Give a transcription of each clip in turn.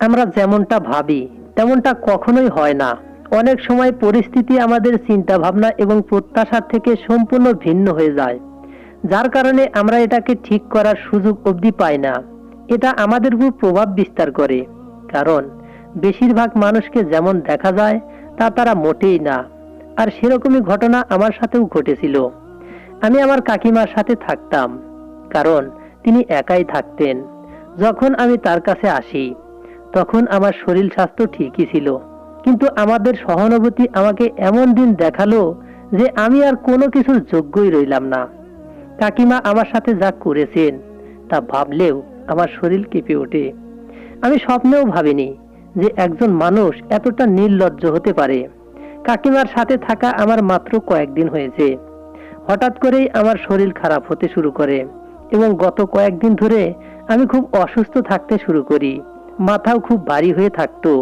আমরা যেমনটা ভাবি, তেমনটা কখনোই হয় না। অনেক সময় পরিস্থিতি আমাদের চিন্তা ভাবনা এবং প্রত্যাশার থেকে সম্পূর্ণ ভিন্ন হয়ে যায়। যার কারণে আমরা এটাকে ঠিক করার সুযোগ অবধি পাই না। এটা আমাদের উপর প্রভাব বিস্তার করে। কারণ, বেশিরভাগ মানুষকে যেমন দেখা যায়, তা তারা মোটেই না। আর সেরকমই ঘটনা আমার সাথেও ঘটেছিল। আমি আমার কাকিমার সাথে থাকতাম। কারণ, তিনি একাই থাকতেন। যখন আমি তার কাছে আসি তখন আমার শরীর স্বাস্থ্য ঠিকই ছিল। কিন্তু আমাদের সহানুভূতি আমাকে এমন দিন দেখাল যে আমি আর কোনো কিছুর যোগ্যই রইলাম না। কাকিমা আমার সাথে যা করেছেন, তা ভাবলেও আমার শরীর কেঁপে ওঠে। আমি স্বপ্নেও ভাবিনি যে একজন মানুষ এতটা নির্লজ্জ হতে পারে। কাকিমার সাথে থাকা আমার মাত্র কয়েকদিন হয়েছে। হঠাৎ করেই আমার শরীর খারাপ হতে শুরু করে এবং গত কয়েকদিন ধরে আমি খুব অসুস্থ থাকতে শুরু করি। মাথাও খুব ভারী হয়ে থাকতো।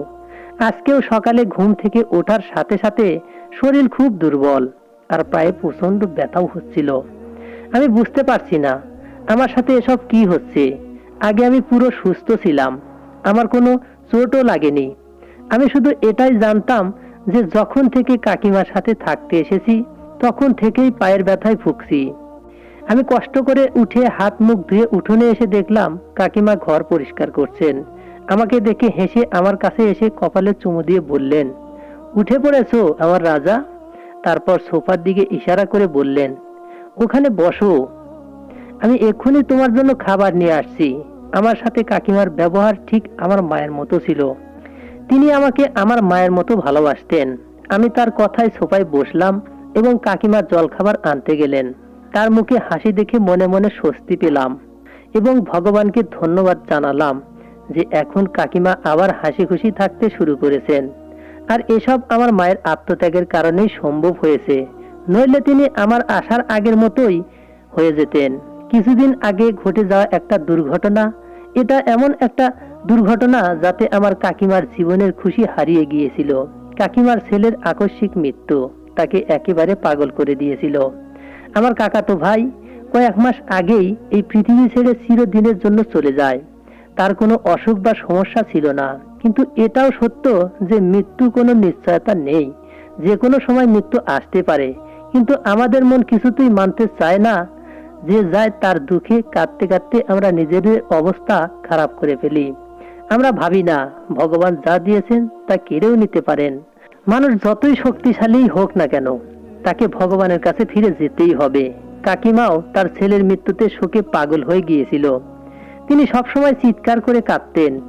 আজকেও সকালে ঘুম থেকে ওঠার সাথে সাথে শরীর খুব দুর্বল, আর প্রায় প্রচণ্ড ব্যথাও হচ্ছিল। আমি বুঝতে পারছি না, আমার সাথে এসব কি হচ্ছে? আগে আমি পুরো সুস্থ ছিলাম, আমার কোনো চোটও লাগেনি। আমি শুধু এটাই জানতাম যে যখন থেকে কাকিমার সাথে থাকতে এসেছি, তখন থেকেই পায়ের ব্যথায় ভুগছি। আমি কষ্ট করে উঠে হাত মুখ ধুয়ে উঠোনে এসে দেখলাম কাকিমা ঘর পরিষ্কার করছেন। আমাকে দেখে হেসে আমার কাছে এসে কপালে চুমু দিয়ে বললেন, উঠে পড়েছো আমার রাজা? তারপর সোফার দিকে ইশারা করে বললেন, ওখানে বসো। আমি এক্ষুনি তোমার জন্য খাবার নিয়ে আসছি। আমার সাথে কাকিমার ব্যবহার ঠিক আমার মায়ের মতো ছিল। তিনি আমাকে আমার মায়ের মতো ভালোবাসতেন। আমি তার কথায় সোফায় বসলাম এবং কাকিমার জলখাবার আনতে গেলেন। তার মুখে হাসি দেখে মনে মনে স্বস্তি পেলাম এবং ভগবানকে ধন্যবাদ জানালাম। যে এখন কাকিমা আবার হাসি খুশি থাকতে শুরু করেছেন। আর এসব আমার মায়ের আত্মত্যাগের কারণেই সম্ভব হয়েছে। নইলে তিনি আমার আসার আগের মতোই হয়ে যেতেন। কিছুদিন আগে ঘটে যাওয়া একটা দুর্ঘটনা, এটা এমন একটা দুর্ঘটনা যাতে আমার কাকিমার জীবনের খুশি হারিয়ে গিয়েছিল। কাকিমার ছেলের আকস্মিক মৃত্যু তাকে একেবারে পাগল করে দিয়েছিল। আমার কাকাতো ভাই কয়েক মাস আগেই এই পৃথিবী ছেড়ে চিরদিনের জন্য চলে যায়। তার কোনো অসুখ বা সমস্যা ছিল না। কিন্তু এটাও সত্য যে মৃত্যু কোনো নিশ্চয়তা নেই। যে কোনো সময় মৃত্যু আসতে পারে। কিন্তু আমাদের মন কিছুতেই মানতে চায় না যে যায় তার দুঃখে কাঁদতে কাঁদতে আমরা নিজেদের অবস্থা খারাপ করে ফেলি। আমরা ভাবি না, ভগবান যা দিয়েছেন তা কেড়েও নিতে পারেন। মানুষ যতই শক্তিশালী হোক না কেন, তাকে ভগবানের কাছে ফিরে যেতেই হবে। কাকিমাও তার ছেলের মৃত্যুতে শোকে পাগল হয়ে গিয়েছিল। তিনি সবসময় চিৎকার করে কাঁদতেন।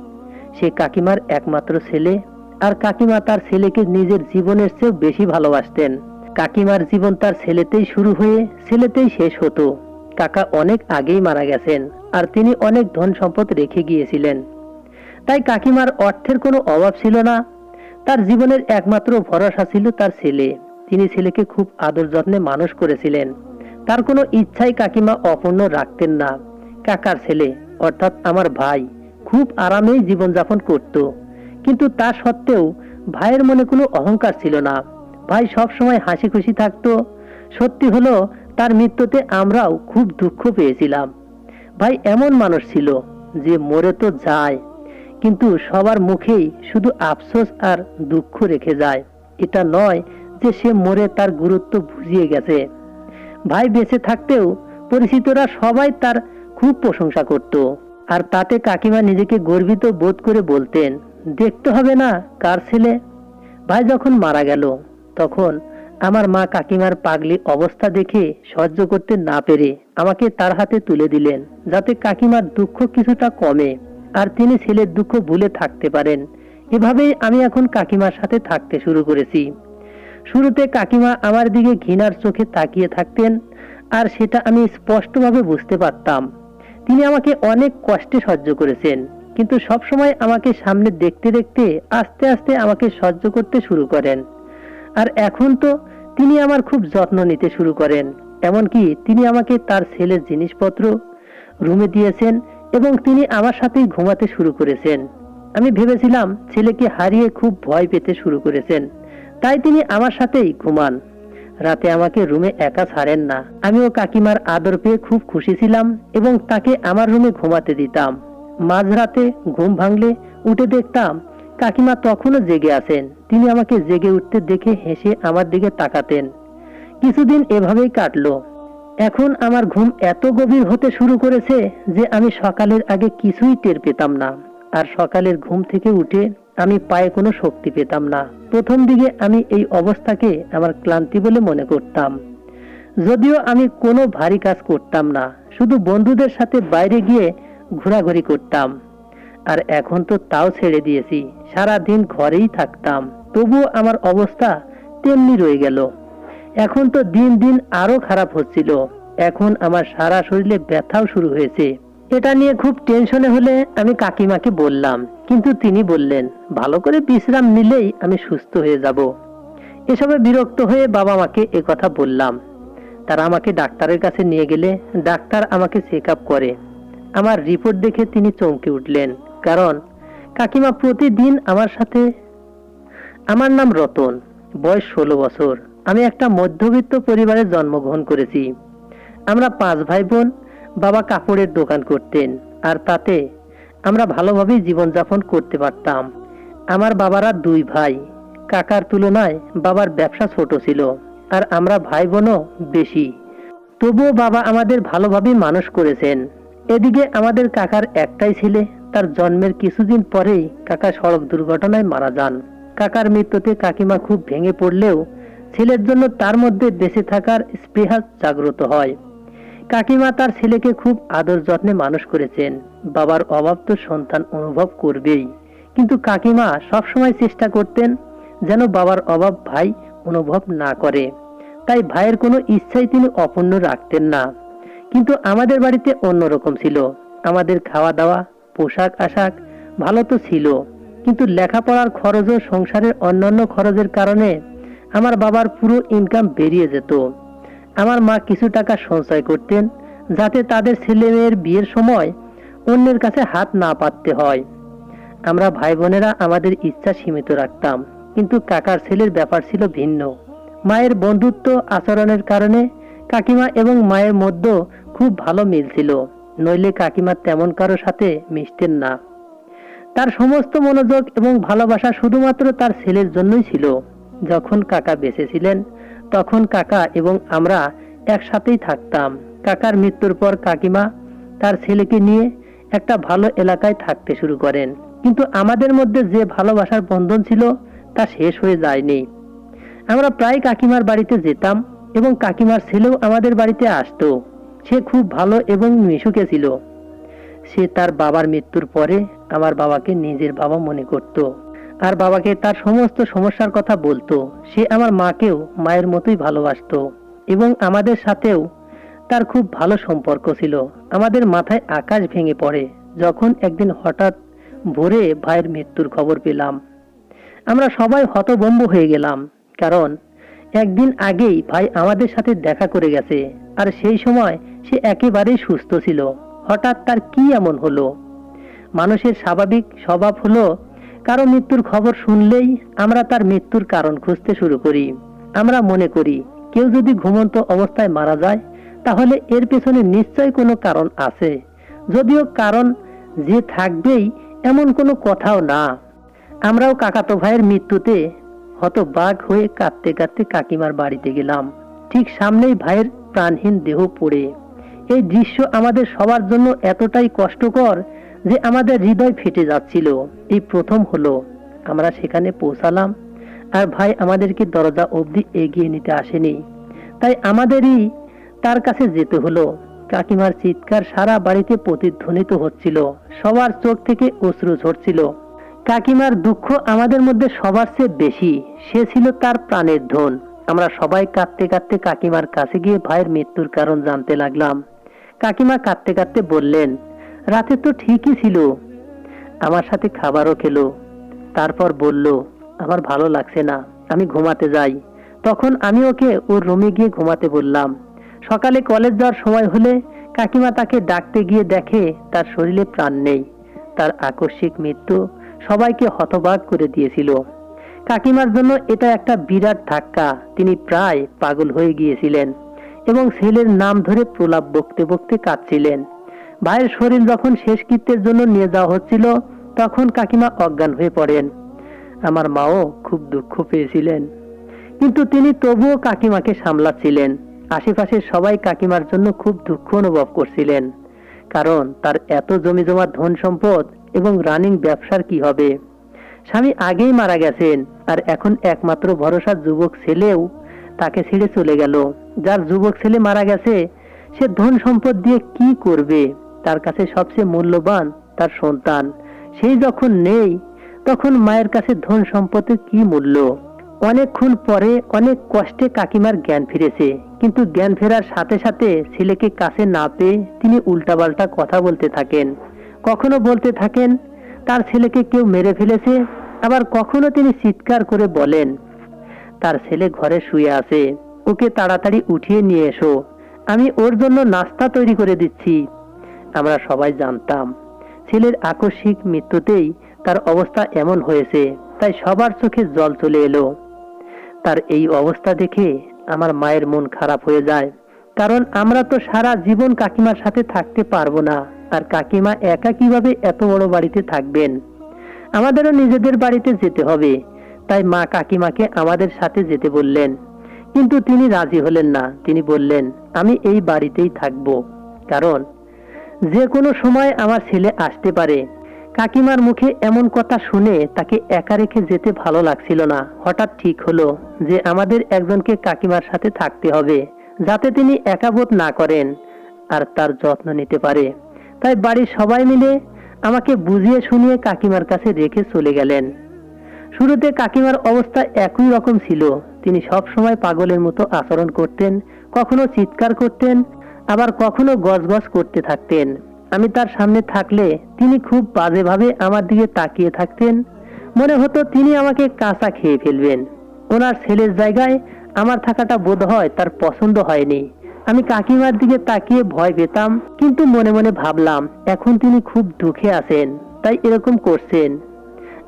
সে কাকিমার একমাত্র ছেলে আর কাকিমা তার ছেলেকে নিজের জীবনের চেয়েও বেশি ভালোবাসতেন। কাকিমার জীবন তার ছেলেতেই শুরু হয়ে ছেলেতেই শেষ হতো। কাকা অনেক আগেই মারা গেছেন আর তিনি অনেক ধন সম্পদ রেখে গিয়েছিলেন। তাই কাকিমার অর্থের কোনো অভাব ছিল না। তার জীবনের একমাত্র ভরসা ছিল তার ছেলে। তিনি ছেলেকে খুব আদর যত্নে মানুষ করেছিলেন। তার কোনো ইচ্ছাই কাকিমা অপূর্ণ রাখতেন না। কাকার ছেলে অর্থাৎ আমার ভাই, খুব আরামেই জীবনযাপন করত। কিন্তু তা সত্ত্বেও ভাইয়ের মনে কোনো অহংকার ছিল না। ভাই সব সময় হাসি খুশি থাকতো। সত্যি হলো, তার মৃত্যুতে আমরাও খুব দুঃখ পেয়েছিলাম। ভাই এমন মানুষ ছিল যে মরে তো যায়, কিন্তু সবার মুখেই শুধু আফসোস আর দুঃখ রেখে যায়। এটা নয় যে সে মরে তার গুরুত্ব বুঝিয়ে গেছে। ভাই বেঁচে থাকতেও পরিচিতরা সবাই তার খুব প্রশংসা করত। আর তাতে কাকিমা নিজেকে গর্বিত বোধ করে বলতেন, দেখতে হবে না কার ছেলে? ভাই যখন মারা গেল, তখন আমার মা কাকিমার পাগলি অবস্থা দেখে সহ্য করতে না পেরে আমাকে তার হাতে তুলে দিলেন, যাতে কাকিমার দুঃখ কিছুটা কমে আর তিনি ছেলের দুঃখ ভুলে থাকতে পারেন। এভাবেই আমি এখন কাকিমার সাথে থাকতে শুরু করেছি। শুরুতে কাকিমা আমার দিকে ঘৃণার চোখে তাকিয়ে থাকতেন আর সেটা আমি স্পষ্টভাবে বুঝতে পারতাম। তিনি আমাকে অনেক কষ্টে সহ্য করেছেন, কিন্তু সব সময় আমাকে সামনে দেখতে দেখতে আস্তে আস্তে আমাকে সহ্য করতে শুরু করেন। আর এখন তো তিনি আমার খুব যত্ন নিতে শুরু করেন, এমনকি তিনি আমাকে তার ছেলের জিনিসপত্র রুমে দিয়েছেন এবং তিনি আমার সাথেই ঘুমাতে শুরু করেছেন। আমি ভেবেছিলাম ছেলেকে হারিয়ে খুব ভয় পেতে শুরু করেছেন, তাই তিনি আমার সাথেই ঘুমান। রাতে আমাকে রুমে একা ছাড়েন না। আমিও কাকিমার আদর পেয়ে খুব খুশি ছিলাম এবং তাকে আমার রুমে ঘুমাতে দিতাম। মাঝরাতে ঘুম ভাঙলে উঠে দেখতাম, কাকিমা তখনও জেগে আছেন। তিনি আমাকে জেগে উঠতে দেখে হেসে আমার দিকে তাকাতেন। কিছুদিন এভাবেই কাটলো। এখন আমার ঘুম এত গভীর হতে শুরু করেছে যে আমি সকালের আগে কিছুই টের পেতাম না। আর সকালের ঘুম থেকে উঠে আমি পায়ে কোনো শক্তি পেতাম না। প্রথম দিকে আমি এই অবস্থাকে আমার ক্লান্তি বলে মনে করতাম। যদিও আমি কোনো ভারী কাজ করতাম না, শুধু বন্ধুদের সাথে বাইরে গিয়ে ঘোরাঘুরি করতাম। আর এখন তো তাও ছেড়ে দিয়েছি সারা দিন ঘরেই থাকতাম। তবুও আমার অবস্থা তেমনি রয়ে গেল। এখন তো দিন দিন আরও খারাপ হচ্ছিল। এখন আমার সারা শরীরে ব্যথাও শুরু হয়েছে। এটা নিয়ে খুব টেনশনে হলে আমি কাকিমাকে বললাম, কিন্তু তিনি বললেন, ভালো করে বিশ্রাম নিলেই আমি সুস্থ হয়ে যাব। এসবে বিরক্ত হয়ে বাবা মাকে কথা বললাম। তারা আমাকে ডাক্তারের কাছে নিয়ে গেলে ডাক্তার আমাকে চেক আপ করে। আমার রিপোর্ট দেখে তিনি চমকে উঠলেন, কারণ কাকিমা প্রতিদিন আমার সাথে, আমার নাম রতন, বয়স ষোলো বছর। আমি একটা মধ্যবিত্ত পরিবারে জন্মগ্রহণ করেছি। আমরা পাঁচ ভাই বোন বাবা কাপড়ের দোকান করতেন আর তাতে আমরা ভালোভাবেই জীবনযাপন করতে পারতাম। আমার বাবারা দুই ভাই, কাকার তুলনায় বাবার ব্যবসা ছোট ছিল আর আমরা ভাই বোনও বেশি। তবুও বাবা আমাদের ভালোভাবেই মানুষ করেছেন। এদিকে আমাদের কাকার একটাই ছেলে, তার জন্মের কিছুদিন পরেই কাকা সড়ক দুর্ঘটনায় মারা যান। কাকার মৃত্যুতে কাকিমা খুব ভেঙে পড়লেও ছেলের জন্য তার মধ্যে বেঁচে থাকার স্পৃহা জাগ্রত হয়। কাকিমা তার ছেলেকে খুব আদর যত্নে মানুষ করেছেন। বাবার অভাব তো সন্তান অনুভব করবেই। কিন্তু কাকিমা সবসময় চেষ্টা করতেন যেন বাবার অভাব ভাই অনুভব না করে। তাই ভাইয়ের কোনো ইচ্ছাই তিনি অপূর্ণ রাখতেন না। কিন্তু আমাদের বাড়িতে অন্যরকম ছিল। আমাদের খাওয়া দাওয়া পোশাক আশাক ভালো তো ছিল। কিন্তু লেখাপড়ার খরচ ও সংসারের অন্যান্য খরচের কারণে আমার বাবার পুরো ইনকাম বেরিয়ে যেত। আমার মা কিছু টাকা সঞ্চয় করতেন যাতে তাদের ছেলে মেয়ের বিয়ের সময় অন্যের কাছে হাত না পাততে হয়। আমরা ভাই বোনেরা আমাদের ইচ্ছা সীমিত রাখতাম, কিন্তু কাকার ছেলের ব্যাপার ছিল ভিন্ন। মায়ের বন্ধুত্ব আচরণের কারণে কাকিমা এবং মায়ের মধ্যে খুব ভালো মিল ছিল, নইলে কাকিমা তেমন কারও সাথে মিশতেন না। তার সমস্ত মনোযোগ এবং ভালোবাসা শুধুমাত্র তার ছেলের জন্যই ছিল। যখন কাকা বেঁচে ছিলেন তখন কাকা এবং আমরা একসাথেই থাকতাম। কাকার মৃত্যুর পর কাকিমা তার ছেলেকে নিয়ে একটা ভালো এলাকায় থাকতে শুরু করেন। কিন্তু আমাদের মধ্যে যে ভালোবাসার বন্ধন ছিল তা শেষ হয়ে যায়নি। আমরা প্রায় কাকিমার বাড়িতে যেতাম এবং কাকিমার ছেলেও আমাদের বাড়িতে আসতো। সে খুব ভালো এবং মিশুকে ছিল। সে তার বাবার মৃত্যুর পরে আমার বাবাকে নিজের বাবা মনে করত। আর বাবাকে তার সমস্ত সমস্যার কথা বলতো। সে আমার মাকেও মায়ের মতোই ভালোবাসতো এবং আমাদের সাথেও তার খুব ভালো সম্পর্ক ছিল। আমাদের মাথায় আকাশ ভেঙে পড়ে। যখন একদিন হঠাৎ ভোরে ভাইয়ের মৃত্যুর খবর পেলাম। আমরা সবাই হতভম্ব হয়ে গেলাম, কারণ একদিন আগেই ভাই আমাদের সাথে দেখা করে গেছে আর সেই সময় সে একেবারেই সুস্থ ছিল। হঠাৎ তার কি এমন হলো? মানুষের স্বাভাবিক স্বভাব হলো কারও মৃত্যুর খবর শুনলেই আমরা তার মৃত্যুর কারণ খুঁজতে শুরু করি। আমরা মনে করি, কেউ যদি ঘুমন্ত অবস্থায় মারা যায়, তাহলে এর পেছনে নিশ্চয় কোনো কারণ আছে। যদিও কারণ যে থাকবেই এমন কোনো কথাও না। আমরাও কাকাতো ভাইয়ের মৃত্যুতে হতবাক হয়ে কাঁদতে কাঁদতে কাকিমার বাড়িতে গেলাম। ঠিক সামনেই ভাইয়ের প্রাণহীন দেহ পড়ে। এই দৃশ্য আমাদের সবার জন্য এতটাই কষ্টকর যে আমাদের হৃদয় ফেটে যাচ্ছিল, এই প্রথম হলো, আমরা সেখানে পৌঁছালাম। আর ভাই আমাদেরকে দরজা অবধি এগিয়ে নিতে আসেনি। তাই আমাদেরই তার কাছে যেতে হলো। কাকিমার চিৎকার সারা বাড়িতে প্রতিধ্বনিত হচ্ছিল। সবার চোখ থেকে অশ্রু ঝরছিল। কাকিমার দুঃখ আমাদের মধ্যে সবার চেয়ে বেশি। সে ছিল তার প্রাণের ধন। আমরা সবাই কাঁদতে কাঁদতে কাকিমার কাছে গিয়ে ভাইয়ের মৃত্যুর কারণ জানতে লাগলাম। কাকিমা কাঁদতে কাঁদতে বললেন রাতে তো ঠিকই ছিল। আমার সাথে খাবারও খেলো। তারপর বলল, আমার ভালো লাগছে না, আমি ঘুমাতে যাই। তখন আমি ওকে ওর রুমে গিয়ে ঘুমাতে বললাম, সকালে কলেজ যাওয়ার সময় হলে কাকিমা তাকে ডাকতে গিয়ে দেখে তার শরীরে প্রাণ নেই। তার আকস্মিক মৃত্যু সবাইকে হতবাক করে দিয়েছিল। কাকিমার জন্য এটা একটা বিরাট ধাক্কা। তিনি প্রায় পাগল হয়ে গিয়েছিলেন এবং ছেলের নাম ধরে প্রলাপ বকতে বকতে কাঁদছিলেন। ভাইয়ের শরীর যখন শেষকৃত্যের জন্য নিয়ে যাওয়া হচ্ছিল, তখন কাকিমা অজ্ঞান হয়ে পড়েন। আমার মাও খুব দুঃখ পেয়েছিলেন। কিন্তু তিনি তবুও কাকিমাকে সামলাচ্ছিলেন। আশেপাশের সবাই কাকিমার জন্য খুব দুঃখ অনুভব করছিলেন। কারণ তার এত জমি জমা ধন সম্পদ এবং রানিং ব্যবসার কি হবে? স্বামী আগেই মারা গেছেন আর এখন একমাত্র ভরসা যুবক ছেলেও তাকে ছেড়ে চলে গেল। যার যুবক ছেলে মারা গেছে, সে ধন সম্পদ দিয়ে কি করবে? তার কাছে সবচেয়ে মূল্যবান তার সন্তান। সেই যখন নেই, তখন মায়ের কাছে ধন সম্পদের কি মূল্য? অনেকক্ষণ পরে অনেক কষ্টে কাকিমার জ্ঞান ফিরেছে। কিন্তু জ্ঞান ফেরার সাথে সাথে ছেলেকে কাছে না পেয়ে তিনি উল্টাপাল্টা কথা বলতে থাকেন। কখনো বলতে থাকেন, তার ছেলেকে কেউ মেরে ফেলেছে। আবার কখনো তিনি চিৎকার করে বলেন, তার ছেলে ঘরে শুয়ে আছে। ওকে তাড়াতাড়ি উঠিয়ে নিয়ে এসো। আমি ওর জন্য নাস্তা তৈরি করে দিচ্ছি। আমরা সবাই জানতাম। ছেলের আকস্মিক মৃত্যুতেই তার অবস্থা এমন হয়েছে, তাই সবার চোখে জল চলে এলো। তার এই অবস্থা দেখে আমার মায়ের মন খারাপ হয়ে যায়, কারণ আমরা তো সারা জীবন কাকিমার সাথে থাকতে পারব না। আর কাকিমা একা কীভাবে এত বড় বাড়িতে থাকবেন? আমাদেরও নিজেদের বাড়িতে যেতে হবে, তাই মা কাকিমাকে আমাদের সাথে যেতে বললেন। কিন্তু তিনি রাজি হলেন না। তিনি বললেন, আমি এই বাড়িতেই থাকব। কারণ যে কোনো সময় আমার ছেলে আসতে পারে। কাকিমার মুখে এমন কথা শুনে তাকে একা রেখে যেতে ভালো লাগছিল না। হঠাৎ ঠিক হলো যে আমাদের একজনকে কাকিমার সাথে থাকতে হবে, যাতে তিনি একাবোধ না করেন আর তার যত্ন নিতে পারে। তাই বাড়ির সবাই মিলে আমাকে বুঝিয়ে শুনিয়ে কাকিমার কাছে রেখে চলে গেলেন। শুরুতে কাকিমার অবস্থা একই রকম ছিল। তিনি সব সময় পাগলের মতো আচরণ করতেন, কখনো চিৎকার করতেন আবার কখনো গজগজ করতে থাকতেন। আমি তার সামনে থাকলে তিনি খুব বাজেভাবে আমার দিকে তাকিয়ে থাকতেন। মনে হতো তিনি আমাকে কাঁচা খেয়ে ফেলবেন। ওনার ছেলের জায়গায় আমার থাকাটা বোধ হয় তার পছন্দ হয়নি। আমি কাকিমার দিকে তাকিয়ে ভয় পেতাম, কিন্তু মনে মনে ভাবলাম, এখন তিনি খুব দুঃখে আছেন, তাই এরকম করছেন।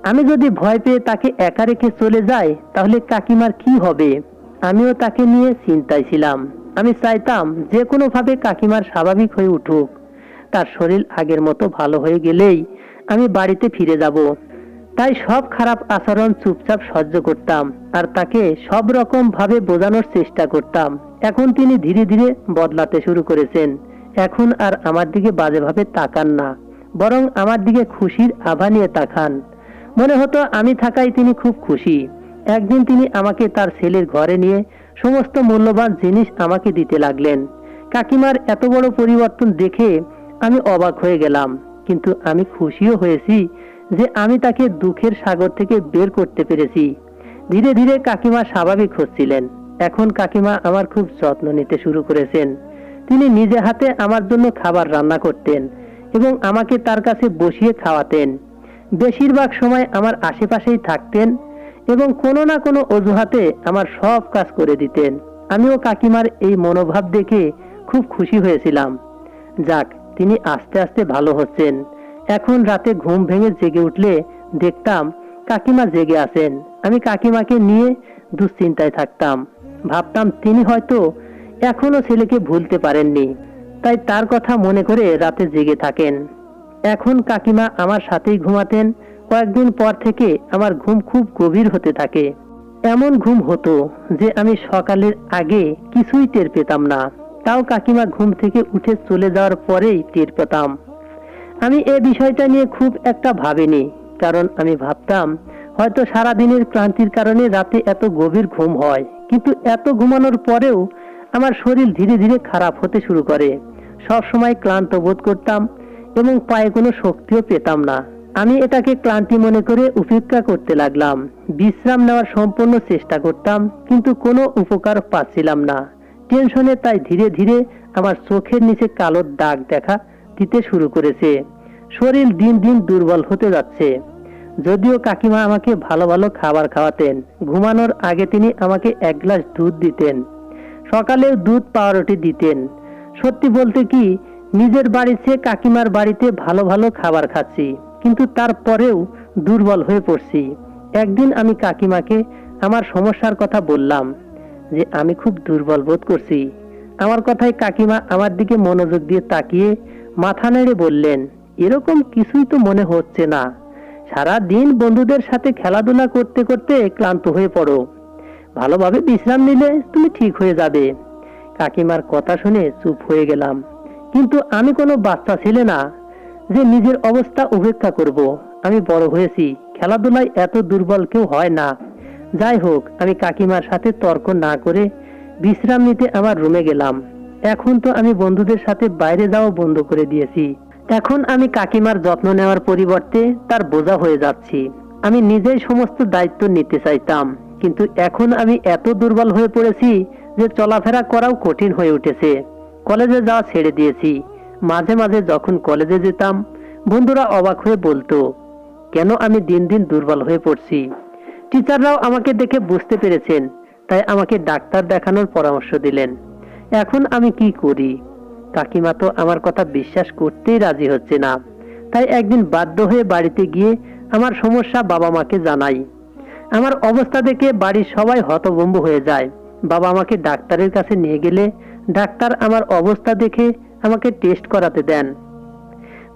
আমি যদি ভয় পেয়ে তাকে একা রেখে চলে যাই, তাহলে কাকিমার কি হবে? আমিও তাকে নিয়ে চিন্তায় ছিলাম। আমি চাইতাম যে কোনোভাবে কাকিমার স্বাভাবিক হয়ে উঠুক। তার শরীর আগের মতো ভালো হয়ে গেলেই আমি বাড়িতে ফিরে যাব। তাই সব খারাপ আচরণ চুপচাপ সহ্য করতাম আর তাকে সব রকম ভাবে বোঝানোর চেষ্টা করতাম। এখন তিনি ধীরে ধীরে বদলাতে শুরু করেছেন। এখন আর আমার দিকে বাজেভাবে তাকান না, বরং আমার দিকে খুশির আভা নিয়ে তাকান। মনে হতো আমি থাকাই তিনি খুব খুশি। একদিন তিনি আমাকে তার ছেলের ঘরে নিয়ে সমস্ত মূল্যবান জিনিস আমাকে দিতে লাগলেন। কাকিমার এত বড় পরিবর্তন দেখে আমি অবাক হয়ে গেলাম। কিন্তু আমি খুশিও হয়েছি যে আমি তাকে দুঃখের সাগর থেকে বের করতে পেরেছি। ধীরে ধীরে কাকিমা স্বাভাবিক হচ্ছিলেন। এখন কাকিমা আমার খুব যত্ন নিতে শুরু করেছেন। তিনি নিজে হাতে আমার জন্য খাবার রান্না করতেন এবং আমাকে তার কাছে বসিয়ে খাওয়াতেন। বেশিরভাগ সময় আমার আশেপাশেই থাকতেন এবং কোনো না কোনো অজুহাতে আমার সব কাজ করে দিতেন। আমিও কাকিমার এই মনোভাব দেখে খুব খুশি হয়েছিলাম। যাক, তিনি আস্তে আস্তে ভালো হচ্ছেন। এখন রাতে ঘুম ভেঙে জেগে উঠলে দেখতাম কাকিমা জেগে আছেন। আমি কাকিমাকে নিয়ে দুশ্চিন্তায় থাকতাম। ভাবতাম তিনি হয়তো এখনও ছেলেকে ভুলতে পারেননি। তাই তার কথা মনে করে রাতে জেগে থাকেন। এখন কাকিমা আমার সাথেই ঘুমাতেন। কয়েকদিন পর থেকে আমার ঘুম খুব গভীর হতে থাকে। এমন ঘুম হতো যে আমি সকালের আগে কিছুই টের পেতাম না। তাও কাকিমা ঘুম থেকে উঠে চলে যাওয়ার পরেই টের পেতাম। আমি এ বিষয়টা নিয়ে খুব একটা ভাবিনি, কারণ আমি ভাবতাম, হয়তো সারা দিনের ক্লান্তির কারণে রাতে এত গভীর ঘুম হয়। কিন্তু এত ঘুমানোর পরেও আমার শরীর ধীরে ধীরে খারাপ হতে শুরু করে। সব সময় ক্লান্ত বোধ করতাম এবং পায়ে কোনো শক্তিও পেতাম না। আমি এটাকে ক্লান্তি মনে করে উপেক্ষা করতে লাগলাম। বিশ্রাম নেওয়ার সম্পূর্ণ চেষ্টা করতাম, কিন্তু কোনো উপকার পাচ্ছিলাম না। টেনশনে তাই ধীরে ধীরে আমার চোখের নিচে কালো দাগ দেখা দিতে শুরু করেছে। শরীর দিন দিন দুর্বল হতে যাচ্ছে। যদিও কাকিমা আমাকে ভালো ভালো খাবার খাওয়াতেন, ঘুমানোর আগে তিনি আমাকে এক গ্লাস দুধ দিতেন, সকালেও দুধ পাউরুটি দিতেন। সত্যি বলতে কি, নিজের বাড়ি চেয়ে কাকিমার বাড়িতে ভালো ভালো খাবার খাচ্ছি। কিন্তু তারপরেও দুর্বল হয়ে পড়ছি। একদিন আমি কাকিমাকে আমার সমস্যার কথা বললাম যে আমি খুব দুর্বল বোধ করছি। আমার কথায় কাকিমা আমার দিকে মনোযোগ দিয়ে তাকিয়ে মাথা নেড়ে বললেন, এরকম কিছুই তো মনে হচ্ছে না। সারা দিন বন্ধুদের সাথে খেলাধুলা করতে করতে ক্লান্ত হয়ে পড়ো। ভালোভাবে বিশ্রাম নিলে তুমি ঠিক হয়ে যাবে। কাকিমার কথা শুনে চুপ হয়ে গেলাম। কিন্তু আমি কোনো বাচ্চা ছেলে না। যে নিজের অবস্থা উপেক্ষা করব। আমি বড় হয়েছি, খেলাধুলায় এত দুর্বল কেউ হয় না। যাই হোক, আমি কাকিমার সাথে তর্ক না করে বিশ্রাম নিতে আমার রুমে গেলাম। এখন তো আমি বন্ধুদের সাথে বাইরে যাওয়া বন্ধ করে দিয়েছি। এখন আমি কাকিমার যত্ন নেওয়ার পরিবর্তে তার বোঝা হয়ে যাচ্ছি। আমি নিজেই সমস্ত দায়িত্ব নিতে চাইতাম, কিন্তু এখন আমি এত দুর্বল হয়ে পড়েছি যে চলাফেরা করাও কঠিন হয়ে উঠেছে। কলেজে যাওয়া ছেড়ে দিয়েছি। মাঝে মাঝে যখন কলেজে যেতাম, বন্ধুরা অবাক হয়ে বলতো, কেন আমি দিন দিন দুর্বল হয়ে পড়ছি? টিচাররাও আমাকে দেখে বুঝতে পেরেছেন, তাই আমাকে ডাক্তার দেখানোর পরামর্শ দিলেন। এখন আমি কি করি? কাকিমা তো আমার কথা বিশ্বাস করতেই রাজি হচ্ছে না। তাই একদিন বাধ্য হয়ে বাড়িতে গিয়ে আমার সমস্যা বাবা মাকে জানাই। আমার অবস্থা দেখে বাড়ির সবাই হতভম্ব হয়ে যায়। বাবা আমাকে ডাক্তারের কাছে নিয়ে গেলে, ডাক্তার আমার অবস্থা দেখে আমাকে টেস্ট করাতে দেন।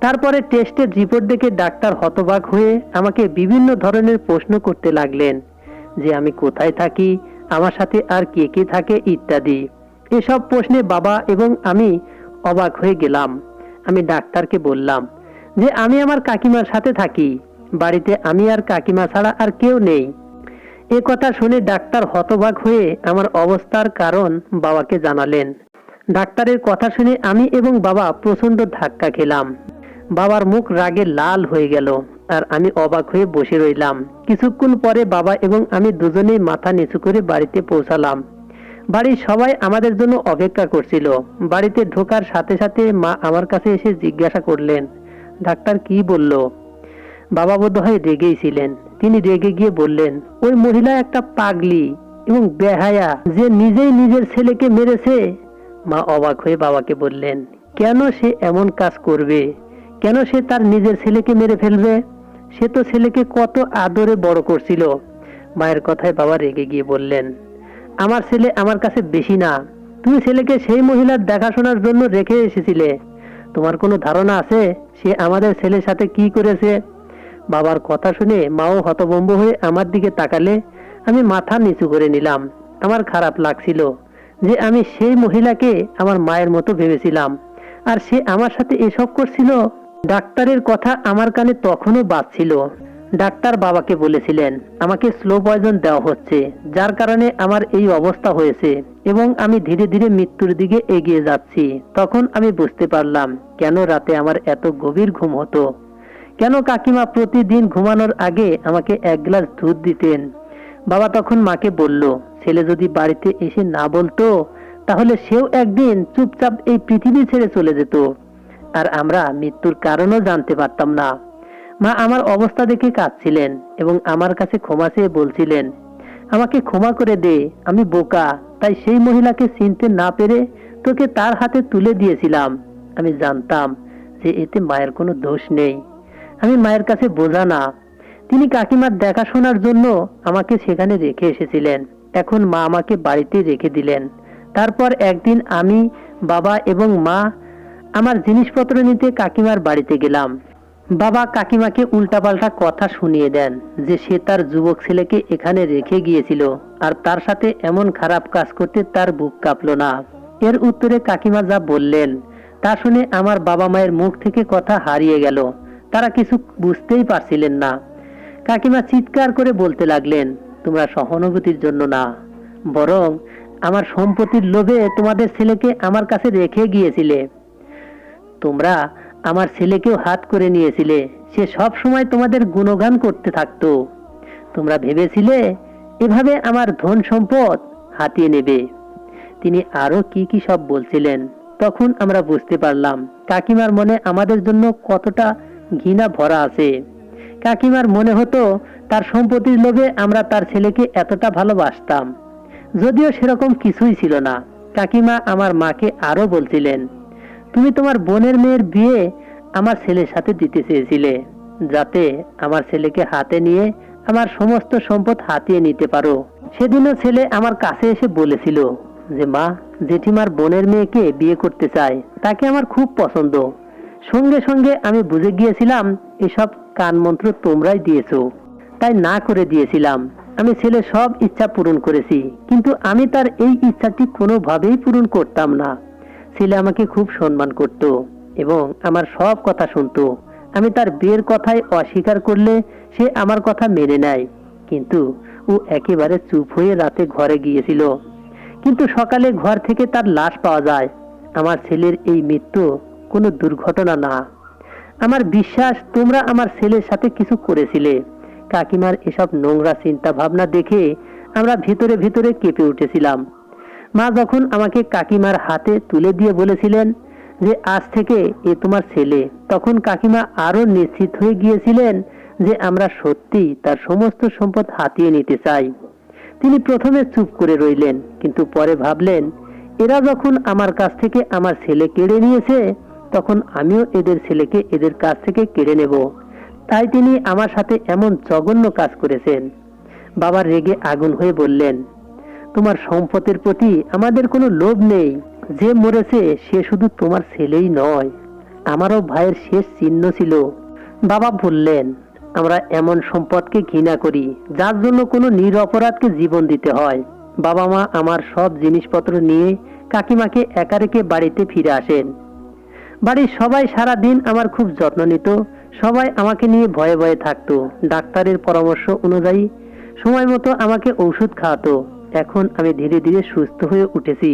তারপরে টেস্টের রিপোর্ট দেখে ডাক্তার হতবাক হয়ে আমাকে বিভিন্ন ধরনের প্রশ্ন করতে লাগলেন, যে আমি কোথায় থাকি, আমার সাথে আর কে কে থাকে ইত্যাদি। এসব প্রশ্নে বাবা এবং আমি অবাক হয়ে গেলাম। আমি ডাক্তারকে বললাম, যে আমি আমার কাকিমার সাথে থাকি, বাড়িতে আমি আর কাকিমা ছাড়া আর কেউ নেই। এ কথা শুনে ডাক্তার হতবাক হয়ে আমার অবস্থার কারণ বাবাকে জানালেন। ডাক্তারের কথা শুনে আমি এবং বাবা প্রচণ্ড ধাক্কা খেলাম। বাবার মুখ রাগে লাল হয়ে গেল, আর আমি অবাক হয়ে বসে রইলাম। কিছুক্ষণ পরে বাবা এবং আমি দুজনেই মাথা নিচু করে বাড়িতে পৌঁছালাম। বাড়ির সবাই আমাদের জন্য অপেক্ষা করছিল। বাড়িতে ঢোকার সাথে সাথে মা আমার কাছে এসে জিজ্ঞাসা করলেন, ডাক্তার কি বলল? বাবা বোধ হয় রেগেই ছিলেন। তিনি রেগে গিয়ে বললেন, ওই মহিলা একটা পাগলি এবং বেহায়া, যে নিজেই নিজের ছেলেকে মেরেছে। মা অবাক হয়ে বাবাকে বললেন, কেন সে এমন কাজ করবে? কেন সে তার নিজের ছেলেকে মেরে ফেলবে? সে তো ছেলেকে কত আদরে বড় করছিল। মায়ের কথায় বাবা রেগে গিয়ে বললেন, আমার ছেলে আমার কাছে বেশি না। তুমি ছেলেকে সেই মহিলার দেখাশোনার জন্য রেখে এসেছিলে। তোমার কোনো ধারণা আছে সে আমাদের ছেলের সাথে কি করেছে? বাবার কথা শুনে মাও হতভম্ব হয়ে আমার দিকে তাকালে আমি মাথা নিচু করে নিলাম। আমার খারাপ লাগছিল। যে আমি সেই মহিলাকে আমার মায়ের মতো ভেবেছিলাম। আর সে আমার সাথে এসব করছিল, ডাক্তারের কথা আমার কানে তখনও বাজছিল। ডাক্তার বাবাকে বলেছিলেন, আমাকে স্লো পয়জন দেওয়া হচ্ছে, যার কারণে আমার এই অবস্থা হয়েছে এবং আমি ধীরে ধীরে মৃত্যুর দিকে এগিয়ে যাচ্ছি। তখন আমি বুঝতে পারলাম, কেন রাতে আমার এত গভীর ঘুম হতো? কেন কাকিমা প্রতিদিন ঘুমানোর আগে আমাকে এক গ্লাস দুধ দিতেন? বাবা তখন মাকে বলল, ছেলে যদি বাড়িতে এসে না বলতো, তাহলে সেও একদিন চুপচাপ এই পৃথিবী ছেড়ে চলে যেত। আর আমরা মৃত্যুর কারণও জানতে পারতাম না। মা আমার অবস্থা দেখে কাঁদছিলেন এবং আমার কাছে ক্ষমা চেয়ে বলছিলেন, আমাকে ক্ষমা করে দে, আমি বোকা, তাই সেই মহিলাকে চিনতে না পেরে তোকে তার হাতে তুলে দিয়েছিলাম। আমি জানতাম যে এতে মায়ের কোনো দোষ নেই। আমি মায়ের কাছে বোঝা না তিনি কাকিমার দেখাশোনার জন্য আমাকে সেখানে রেখে এসেছিলেন। এখন মা আমাকে বাড়িতে রেখে দিলেন। তারপর একদিন আমি, বাবা এবং মা আমার জিনিসপত্র নিতে কাকিমার বাড়িতে গেলাম। বাবা কাকিমাকে উল্টাপাল্টা কথা শুনিয়ে দেন যে সে তার যুবক ছেলেকে এখানে রেখে গিয়েছিল আর তার সাথে এমন খারাপ কাজ করতে তার বুক কাঁপলো না। এর উত্তরে কাকিমা যা বললেন, তা শুনে আমার বাবা মায়ের মুখ থেকে কথা হারিয়ে গেল। তারা কিছু বুঝতেই পারছিলেন না। কাকিমা চিৎকার করে বলতে লাগলেন, তোমরা সহানুভূতির জন্য না, বরং আমার সম্পত্তির লোভে তোমাদের ছেলেকে আমার কাছে রেখে গিয়েছিলে। তোমরা আমার ছেলেকেও হাত করে নিয়েছিলে, সে সব সময় তোমাদের গুণগান করতে থাকতো। তোমরা ভেবেছিলে এভাবে আমার ধন সম্পদ হাতিয়ে নেবে। তিনি আরও কি কি সব বলছিলেন, তখন আমরা বুঝতে পারলাম। কাকিমার মনে আমাদের জন্য কতটা ঘৃণা ভরা আছে। কাকিমার মনে হতো তার সম্পত্তির লোভে আমরা তার ছেলেকে এতটা ভালোবাসতাম। যদিও সেরকম কিছুই ছিল না। কাকিমা আমার মাকে আরও বলছিলেন, তুমি তোমার বোনের মেয়ের বিয়ে আমার ছেলের সাথে দিতে চেয়েছিলে, যাতে আমার ছেলেকে হাতে নিয়ে আমার সমস্ত সম্পদ হাতিয়ে নিতে পারো। সেদিনও ছেলে আমার কাছে এসে বলেছিল যে, মা, জেঠিমার বোনের মেয়েকে বিয়ে করতে চায় তাকে আমার খুব পছন্দ। সঙ্গে সঙ্গে আমি বুঝে গিয়েছিলাম, এসব কান মন্ত্র তোমরাই দিয়েছ। তাই না করে দিয়েছিলাম। আমি ছেলে সব ইচ্ছা পূরণ করেছি, কিন্তু আমি তার এই ইচ্ছাটি কোনোভাবেই পূরণ করতাম না। ছেলে আমাকে খুব সম্মান করত এবং আমার সব কথা শুনতো। আমি তার বিয়ের কথায় অস্বীকার করলে সে আমার কথা মেনে নেয়, কিন্তু ও একেবারে চুপ হয়ে রাতে ঘরে গিয়েছিল। কিন্তু সকালে ঘর থেকে তার লাশ পাওয়া যায়। আমার ছেলের এই মৃত্যু কোনো দুর্ঘটনা না। আমার বিশ্বাস, তোমরা আমার ছেলের সাথে কিছু করেছিলে। কাকিমার এসব নোংরা চিন্তা ভাবনা দেখে আমরা ভিতরে ভিতরে কেঁপে উঠেছিলাম। মা যখন আমাকে কাকিমার হাতে তুলে দিয়ে বলেছিলেন যে, আজ থেকে এ তোমার ছেলে। তখন কাকিমা আরও নিশ্চিত হয়ে গিয়েছিলেন যে, আমরা সত্যি তার সমস্ত সম্পদ হাতিয়ে নিতে চাই। তিনি প্রথমে চুপ করে রইলেন, কিন্তু পরে ভাবলেন, এরা যখন আমার কাছ থেকে আমার ছেলে কেড়ে নিয়েছে তখন আমিও এদের ছেলেকে এদের কাছ থেকে কেড়ে নেব। তাই তিনি আমার সাথে এমন জঘন্য কাজ করেছেন। বাবা রেগে আগুন হয়ে বললেন, তোমার সম্পদের প্রতি আমাদের কোনো লোভ নেই। যে মরেছে, সে শুধু তোমার ছেলেই নয়। আমারও ভাইয়ের শেষ চিহ্ন ছিল। বাবা বললেন, আমরা এমন সম্পদকে ঘৃণা করি, যার জন্য কোনো নিরপরাধকে জীবন দিতে হয়। বাবা মা আমার সব জিনিসপত্র নিয়ে কাকিমাকে একা রেখে বাড়িতে ফিরে আসেন। বাড়ির সবাই সারা দিন আমার খুব যত্ন নিত। সবাই আমাকে নিয়ে ভয়ে ভয়ে থাকতো। ডাক্তারের পরামর্শ অনুযায়ী সময় মতো আমাকে ঔষধ খাওয়াতো। এখন আমি ধীরে ধীরে সুস্থ হয়ে উঠেছি।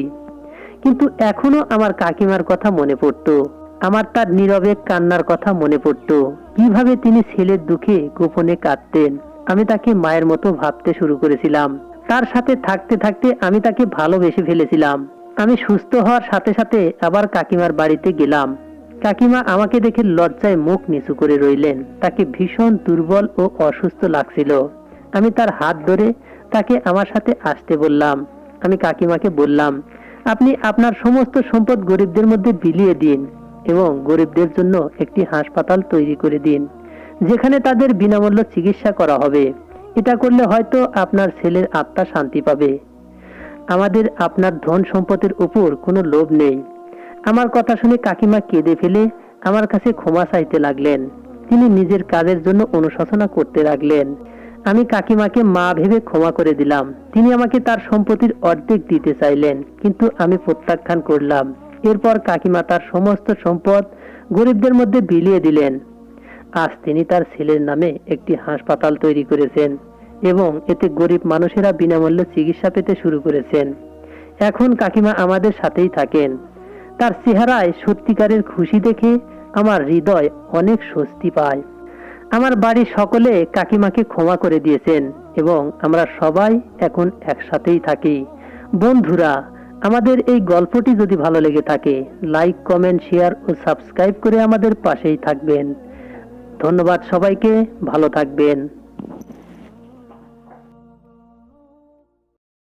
কিন্তু এখনও আমার কাকিমার কথা মনে পড়তো। আমার তার নীরবে কান্নার কথা মনে পড়তো। কীভাবে তিনি ছেলের দুঃখে গোপনে কাঁদতেন, আমি তাকে মায়ের মতো ভাবতে শুরু করেছিলাম। তার সাথে থাকতে থাকতে আমি তাকে ভালোবেসে ফেলেছিলাম। আমি সুস্থ হওয়ার সাথে সাথে আবার কাকিমার বাড়িতে গেলাম। কাকিমা আমাকে দেখে লজ্জায় মুখ নিচু করে রইলেন। তাকে ভীষণ দুর্বল ও অসুস্থ লাগছিল। আমি তার হাত ধরে তাকে আমার সাথে আসতে বললাম। আমি কাকিমাকে বললাম, আপনি আপনার সমস্ত সম্পদ গরিবদের মধ্যে বিলিয়ে দিন এবং গরিবদের জন্য একটি হাসপাতাল তৈরি করে দিন, যেখানে তাদের বিনামূল্য চিকিৎসা করা হবে। এটা করলে হয়তো আপনার ছেলের আত্মা শান্তি পাবে। আমাদের আপনার ধন সম্পদের উপর কোনো লোভ নেই। আমার কথা শুনে কাকিমা কেঁদে ফেলে আমার কাছে ক্ষমা চাইতে লাগলেন। তিনি নিজের কাজের জন্য অনুশোচনা করতে লাগলেন। আমি কাকিমাকে মা ভেবে ক্ষমা করে দিলাম। তিনি আমাকে তার সম্পত্তির অর্ধেক দিতে চাইলেন, কিন্তু আমি প্রত্যাখ্যান করলাম। এরপর কাকিমা তার সমস্ত সম্পদ গরিবদের মধ্যে বিলিয়ে দিলেন। আজ তিনি তার ছেলের নামে একটি হাসপাতাল তৈরি করেছেন। এবং এতে গরিব মানুষেরা বিনামূল্যে চিকিৎসা পেতে শুরু করেছেন। এখন কাকিমা আমাদের সাথেই থাকেন। তার চেহারায় সত্যিকারের খুশি দেখে আমার হৃদয় অনেক স্বস্তি পায়। আমার বাড়ির সকলে কাকিমাকে ক্ষমা করে দিয়েছেন এবং আমরা সবাই এখন একসাথেই থাকি। বন্ধুরা, আমাদের এই গল্পটি যদি ভালো লেগে থাকে, লাইক, কমেন্ট, শেয়ার ও সাবস্ক্রাইব করে আমাদের পাশেই থাকবেন। ধন্যবাদ সবাইকে, ভালো থাকবেন।